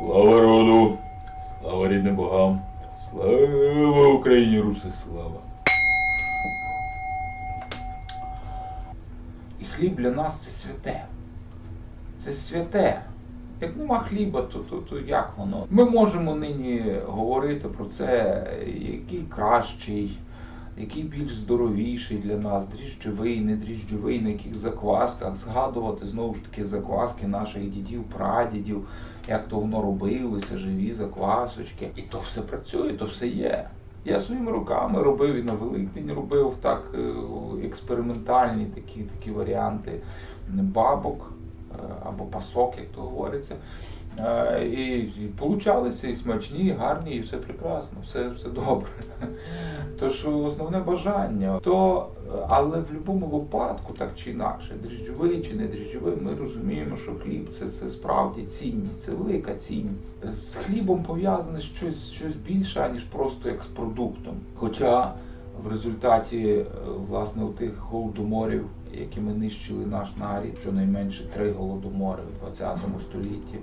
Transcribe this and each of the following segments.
Слава роду, слава рідним богам, слава Україні, Руси, слава. І хліб для нас це святе. Це святе. Як нема хліба, то, то, то як воно? Ми можемо нині говорити про це, який кращий, який більш здоровіший для нас, дріжджовий, не дріжджовий, на яких заквасках, згадувати знову ж таки закваски наших дідів, прадідів, як то воно робилося, живі заквасочки. І то все працює, то все є. Я своїми руками робив і на Великдень робив так е, експериментальні такі, такі варіанти бабок е, або пасок, як то говориться. І, і получалися і смачні, і гарні, і все прекрасно, все, все добре. Тож основне бажання, то, але в будь-якому випадку, так чи інакше, дріжджовий чи не дріжджовий, ми розуміємо, що хліб це, це справді цінність, це велика цінність. З хлібом пов'язане щось, щось більше, аніж просто як з продуктом. Хоча в результаті е, власне тих голодоморів, якими нищили наш нарід, щонайменше три голодомори в 20 столітті.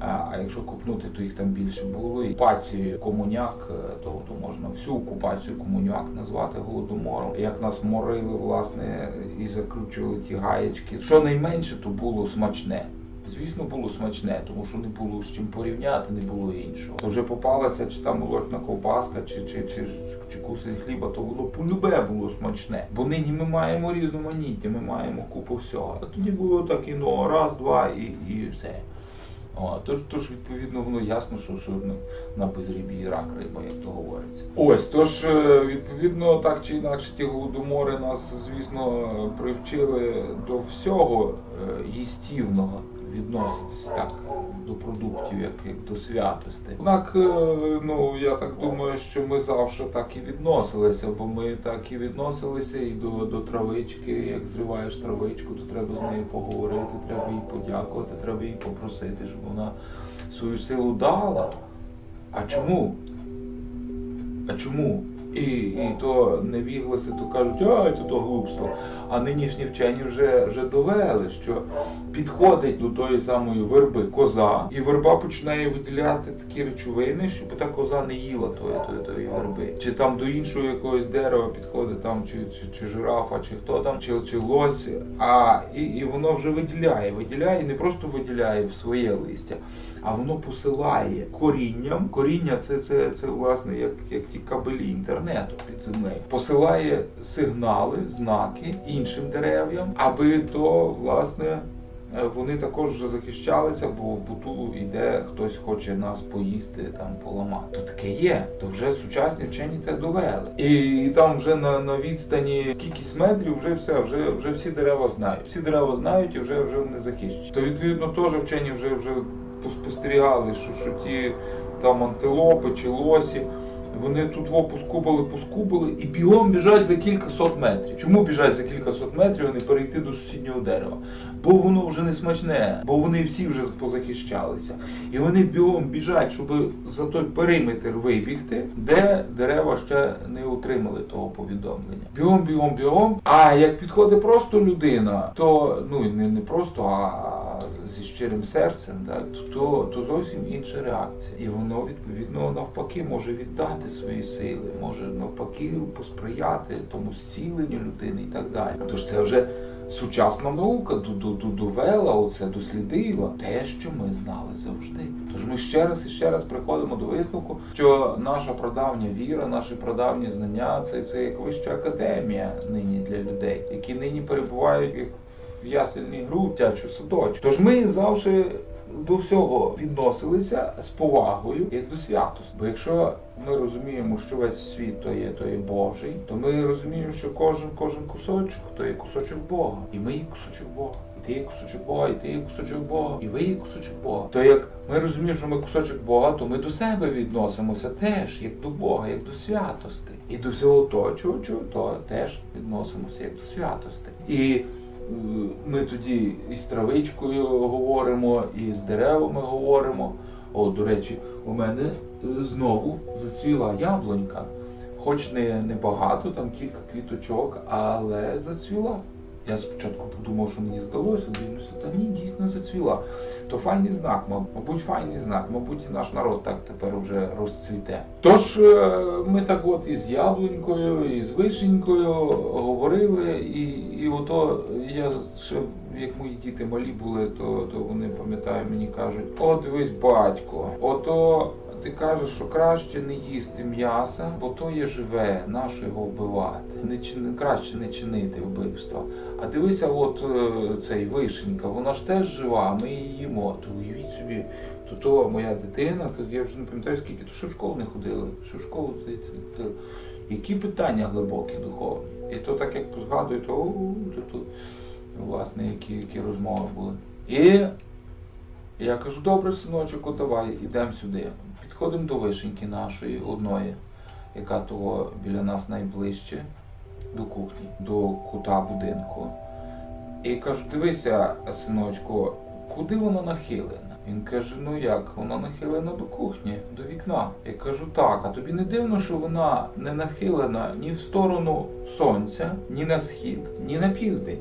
А якщо купнути, то їх там більше було. І окупації комуняк, е, то, то можна всю окупацію комуняк назвати голодомором. Як нас морили, власне, і закручували ті гаєчки. Що найменше, то було смачне. Звісно, було смачне, тому що не було з чим порівняти, не було іншого. То вже попалася чи там молочна ковбаска, чи, чи, чи, чи кусень хліба, то воно полюбе було смачне. Бо нині ми маємо різноманіття, ми маємо купу всього. А тоді було так і ну, раз, два і, і все. О, тож, тож, відповідно, воно ясно, що, що на, на безріб'ї рак риба, як то говориться. Ось, тож, е, відповідно, так чи інакше, ті голодомори нас, звісно, привчили до всього е, їстівного відноситись так до продуктів, як, як до святостей. Однак, е, ну я так думаю, що ми завжди так і відносилися, бо ми так і відносилися і до, до травички. Як зриваєш травичку, то треба з нею поговорити, треба їй подякувати, треба їй попросити, щоб вона свою силу дала. А чому? А чому? І, і то невігласи, то кажуть, ай, то, то глупство. А нинішні вчені вже, вже довели, що підходить до тої самої верби коза, і верба починає виділяти такі речовини, щоб та коза не їла тої, тої, тої верби. Чи там до іншого якогось дерева підходить там, чи, чи, чи жирафа, чи хто там, чи, чи лось, а і, і воно вже виділяє, виділяє, не просто виділяє в своє листя, а воно посилає корінням. Коріння це, це, це власне як, як ті кабелі інтернету під землею. Посилає сигнали, знаки іншим дерев'ям, аби то власне. е, Вони також вже захищалися, бо в бутулу йде хтось хоче нас поїсти, там поламати. То таке є. То вже сучасні вчені те довели. І там вже на, на відстані кількість метрів вже все, вже, вже всі дерева знають. Всі дерева знають і вже вже вони захищені. То відповідно теж вчені вже вже спостерігали, що, що ті там антилопи чи лосі. Вони тут во поскубали, і бігом біжать за кілька сот метрів. Чому біжать за кілька сот метрів, а не перейти до сусіднього дерева? Бо воно вже не смачне, бо вони всі вже позахищалися. І вони бігом біжать, щоб за той периметр вибігти, де дерева ще не отримали того повідомлення. Бігом, бігом, бігом. А як підходить просто людина, то ну не, не просто, а щирим серцем, то, то зовсім інша реакція. І воно відповідно навпаки може віддати свої сили, може навпаки посприяти тому зціленню людини і так далі. Тож це вже сучасна наука довела оце, дослідила те, що ми знали завжди. Тож ми ще раз і ще раз приходимо до висновку, що наша прадавня віра, наші прадавні знання це, це як вища академія нині для людей, які нині перебувають ясельній гру, дитячу садочку. Тож ми завжди до всього відносилися з повагою як до святості. Бо якщо ми розуміємо, що весь світ то є, то є Божий, то ми розуміємо, що кожен кожен кусочок то є кусочок Бога. І ми є кусочок Бога. І ти є кусочок Бога, і ти є кусочок Бога, і ви є кусочок Бога. То як ми розуміємо, що ми кусочок Бога, то ми до себе відносимося теж як до Бога, як до святости. І до всього того, чого, чого, то теж відносимося як до святости. І ми тоді і з травичкою говоримо, і з деревами говоримо. О, до речі, у мене е, знову зацвіла яблунька. Хоч не, не багато, там кілька квіточок, але зацвіла. Я спочатку подумав, що мені здалося, дивлюся, та ні, дійсно зацвіла. То файний знак, мабуть, файний знак, мабуть, і наш народ так тепер вже розцвіте. Тож е, ми так от із яблунькою, і з вишенькою говорили, і, і ото я ще, як мої діти малі були, то, то вони пам'ятаю, мені кажуть, о, дивись, батько, ото. Ти кажеш, що краще не їсти м'яса, бо то є живе, нащо його вбивати. Не, краще не чинити вбивства. А дивися, от е, цей вишенька, вона ж теж жива, ми її їмо. То уявіть собі, то то моя дитина, то я вже не пам'ятаю скільки, то ще в школу не ходили, ще в школу здається, ходили. Які питання глибокі духовні. І то так як згадую, то, у, то, то власне, які, які розмови були. І я кажу, добре, синочок, давай, ідемо сюди. Підходимо до вишеньки нашої одної, яка того біля нас найближче до кухні, до кута будинку. І кажу, дивися, синочку, куди воно нахилена? Він каже, ну як, воно нахилена до кухні, до вікна. Я кажу, так, а тобі не дивно, що вона не нахилена ні в сторону сонця, ні на схід, ні на південь.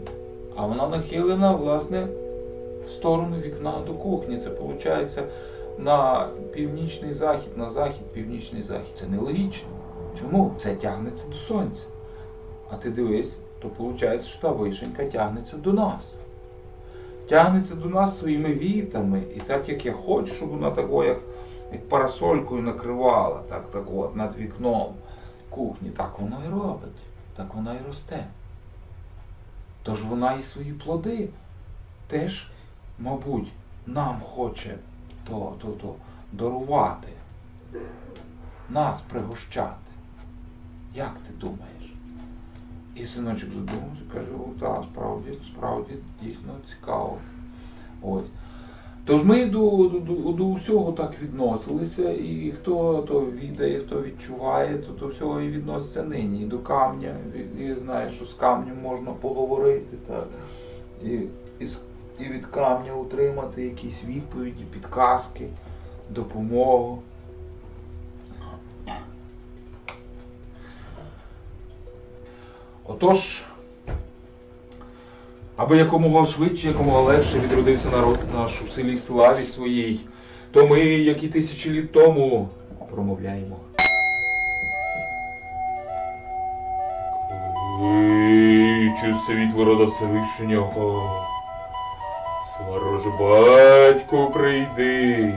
А вона нахилена, власне, в сторону вікна до кухні. Це виходить на північний захід, на захід, північний захід. Це нелогічно. Чому? Це тягнеться до сонця. А ти дивись, то виходить, що та вишенька тягнеться до нас. Тягнеться до нас своїми вітами. І так як я хочу, щоб вона такою, як, як парасолькою накривала, так, так от, над вікном кухні, так воно і робить. Так вона і росте. Тож вона і свої плоди теж, мабуть, нам хоче то, то, то дарувати, нас пригощати. Як ти думаєш? І синочок задумався, каже, о, так, справді, справді, дійсно цікаво. Ось. Тож ми до, до, до, до всього так відносилися, і хто то відає, хто відчуває, то до всього і відноситься нині. І до камня, і, і знає, що з камнем можна поговорити, так. І, і, з- камня отримати якісь відповіді, підказки, допомогу. Отож, аби якомога швидше, якомога легше відродився народ наш у селі славі своїй, то ми, як і тисячі літ тому, промовляємо. Кличу світло рода Всевишнього. Сварож батько прийди.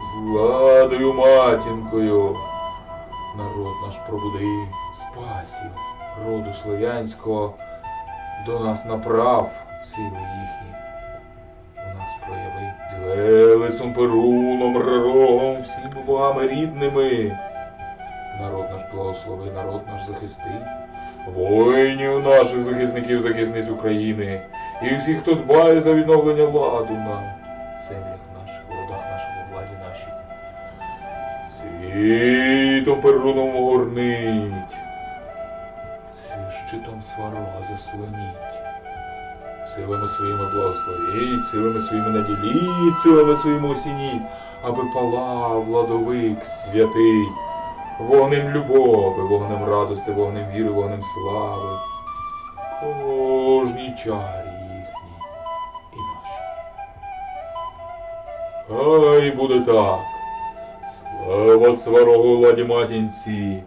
З ладою матінкою. Народ наш пробуди, спасів, роду слов'янського, до нас направ сили їхні. У нас прояви. З Велесом, Перуном, Рогом, всіми богами рідними. Народ наш благослови, народ наш захисти. Воїнів наших захисників, захисниць України. І всіх, хто дбає за відновлення ладу на землях наших, родах наших, у владі нашій. Світом перуном огорнить. Щитом сварога заслоніть. Силами своїми благословіть, силами своїми наділіть, силами своїми осініть, аби палав владовик святий. Вогнем любови, вогнем радости, вогнем віри, вогнем слави. Кожній чарі Хай буде так. Слава сварогу владі матінці.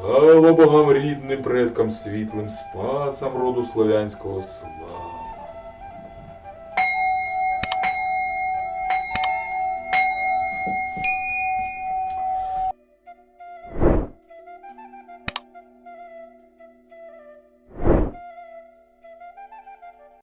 Слава богам рідним предкам світлим, спасам роду славянського слава.